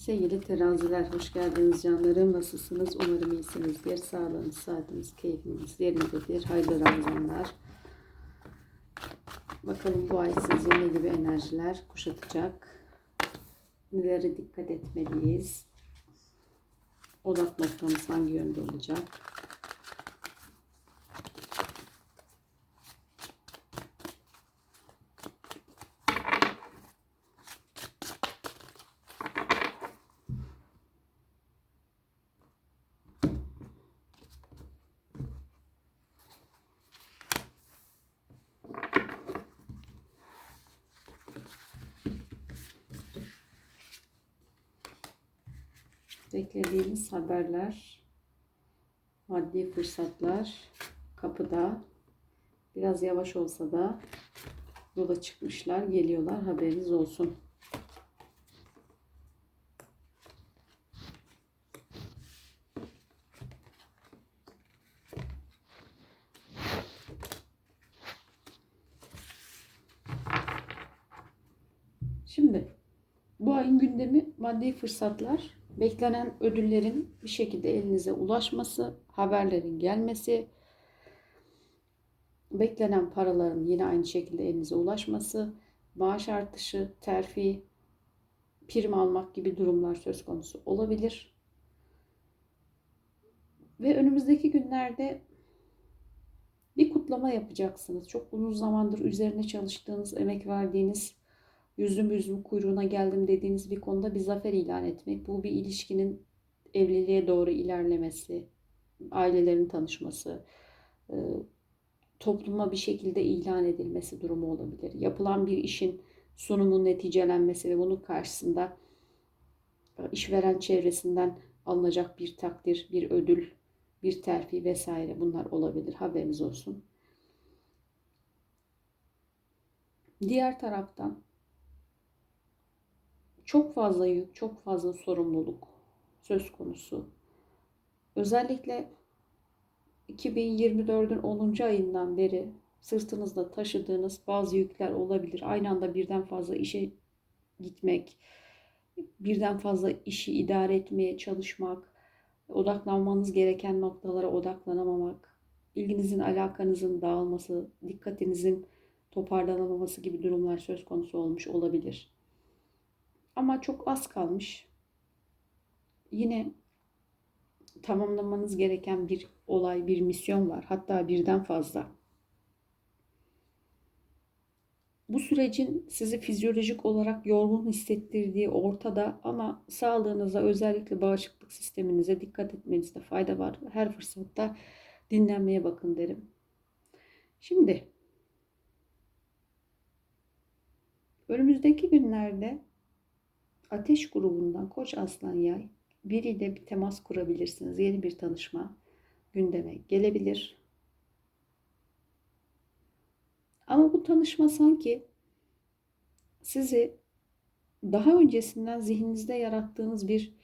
Sevgili teraziler, hoş geldiniz canlarım. Nasılsınız? Umarım iyisinizdir. Sağlığınız, saatiniz, keyfiniz yerindedir. Hayırlı Ramazanlar. Bakalım bu ay sizi ne gibi enerjiler kuşatacak? Nelere dikkat etmeliyiz? Odak noktamız hangi yönde olacak? Beklediğimiz haberler, maddi fırsatlar kapıda. Biraz yavaş olsa da yola çıkmışlar, geliyorlar. Haberiniz olsun. Şimdi bu ayın gündemi maddi fırsatlar, beklenen ödüllerin bir şekilde elinize ulaşması, haberlerin gelmesi, beklenen paraların yine aynı şekilde elinize ulaşması, maaş artışı, terfi, prim almak gibi durumlar söz konusu olabilir. Ve önümüzdeki günlerde bir kutlama yapacaksınız. Çok uzun zamandır üzerine çalıştığınız, emek verdiğiniz yüzüm yüzüm kuyruğuna geldim dediğiniz bir konuda bir zafer ilan etmek. Bu bir ilişkinin evliliğe doğru ilerlemesi, ailelerin tanışması, e, topluma bir şekilde ilan edilmesi durumu olabilir. Yapılan bir işin sunumun neticelenmesi ve bunun karşısında e, işveren çevresinden alınacak bir takdir, bir ödül, bir terfi vesaire bunlar olabilir. Haberiniz olsun. Diğer taraftan çok fazla yük, çok fazla sorumluluk söz konusu. Özellikle 2024'ün 10. ayından beri sırtınızda taşıdığınız bazı yükler olabilir. Aynı anda birden fazla işe gitmek, birden fazla işi idare etmeye çalışmak, odaklanmanız gereken noktalara odaklanamamak, ilginizin, alakanızın dağılması, dikkatinizin toparlanamaması gibi durumlar söz konusu olmuş olabilir. Ama çok az kalmış. Yine tamamlamanız gereken bir olay, bir misyon var. Hatta birden fazla. Bu sürecin sizi fizyolojik olarak yorgun hissettirdiği ortada ama sağlığınıza özellikle bağışıklık sisteminize dikkat etmenizde fayda var. Her fırsatta dinlenmeye bakın derim. Şimdi önümüzdeki günlerde Ateş grubundan Koç Aslan Yay biriyle bir temas kurabilirsiniz. Yeni bir tanışma gündeme gelebilir. Ama bu tanışma sanki sizi daha öncesinden zihninizde yarattığınız bir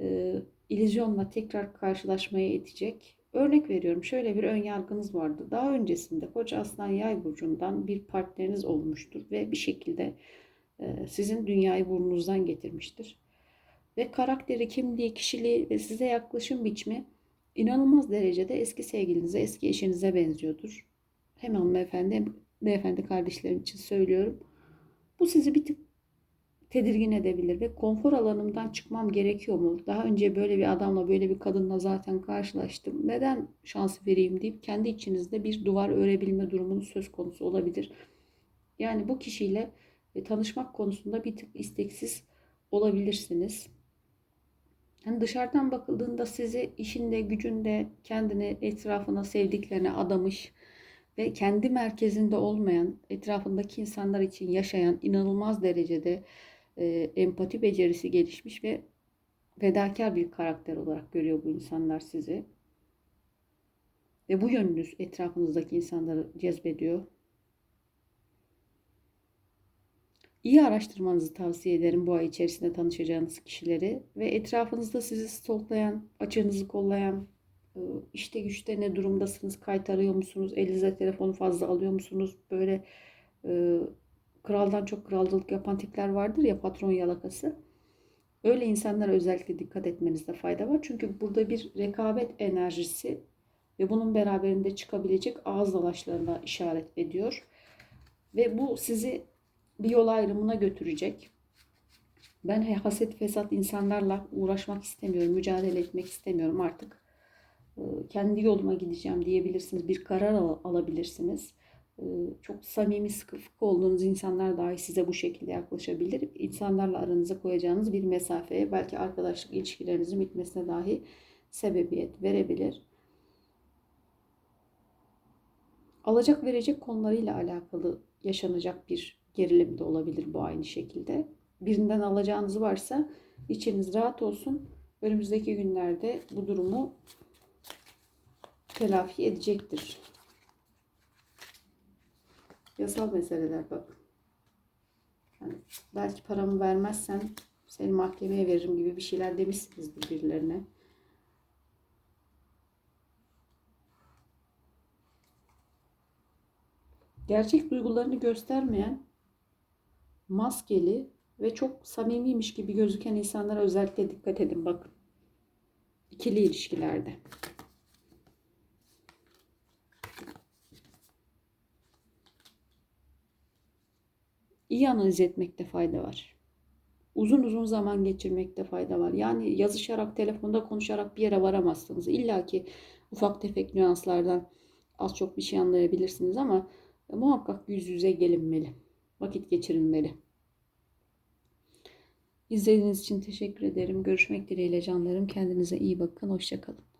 e, illüzyonla tekrar karşılaşmaya itecek. Örnek veriyorum şöyle bir ön yargınız vardı. Daha öncesinde Koç Aslan Yay burcundan bir partneriniz olmuştur ve bir şekilde sizin dünyayı burnunuzdan getirmiştir. Ve karakteri, kimliği, kişiliği ve size yaklaşım biçimi inanılmaz derecede eski sevgilinize, eski eşinize benziyordur. Hem hanımefendi hem beyefendi kardeşlerim için söylüyorum. Bu sizi bir tık tedirgin edebilir ve konfor alanımdan çıkmam gerekiyor mu? Daha önce böyle bir adamla, böyle bir kadınla zaten karşılaştım. Neden şans vereyim deyip kendi içinizde bir duvar örebilme durumunuz söz konusu olabilir. Yani bu kişiyle ve tanışmak konusunda bir tık isteksiz olabilirsiniz. Yani dışarıdan bakıldığında sizi işinde, gücünde, kendini, etrafına, sevdiklerine adamış ve kendi merkezinde olmayan, etrafındaki insanlar için yaşayan inanılmaz derecede e, empati becerisi gelişmiş ve fedakar bir karakter olarak görüyor bu insanlar sizi. Ve bu yönünüz etrafınızdaki insanları cezbediyor. İyi araştırmanızı tavsiye ederim bu ay içerisinde tanışacağınız kişileri ve etrafınızda sizi stalklayan, açığınızı kollayan, e, işte güçte ne durumdasınız, kayıt arıyor musunuz, elinize telefonu fazla alıyor musunuz, böyle e, kraldan çok kralcılık yapan tipler vardır ya patron yalakası. Öyle insanlara özellikle dikkat etmenizde fayda var. Çünkü burada bir rekabet enerjisi ve bunun beraberinde çıkabilecek ağız dalaşlarına işaret ediyor. Ve bu sizi bir yol ayrımına götürecek. Ben haset fesat insanlarla uğraşmak istemiyorum, mücadele etmek istemiyorum artık. e, Kendi yoluma gideceğim diyebilirsiniz, bir karar al- alabilirsiniz. E, Çok samimi, sıkı fıkı olduğunuz insanlar dahi size bu şekilde yaklaşabilir. İnsanlarla aranıza koyacağınız bir mesafeye, belki arkadaşlık ilişkilerinizin bitmesine dahi sebebiyet verebilir. Alacak verecek konularıyla alakalı yaşanacak bir gerilim de olabilir bu aynı şekilde. Birinden alacağınız varsa içiniz rahat olsun. Önümüzdeki günlerde bu durumu telafi edecektir. Yasal meseleler bak. Yani belki paramı vermezsen seni mahkemeye veririm gibi bir şeyler demişsinizdir birilerine. Gerçek duygularını göstermeyen maskeli ve çok samimiymiş gibi gözüken insanlara özellikle dikkat edin bakın. İkili ilişkilerde. İyi analiz etmekte fayda var. Uzun uzun zaman geçirmekte fayda var. Yani yazışarak, telefonda konuşarak bir yere varamazsınız. İlla ki ufak tefek nüanslardan az çok bir şey anlayabilirsiniz ama muhakkak yüz yüze gelinmeli. Vakit geçirilmeli. İzlediğiniz için teşekkür ederim. Görüşmek dileğiyle canlarım. Kendinize iyi bakın. Hoşçakalın.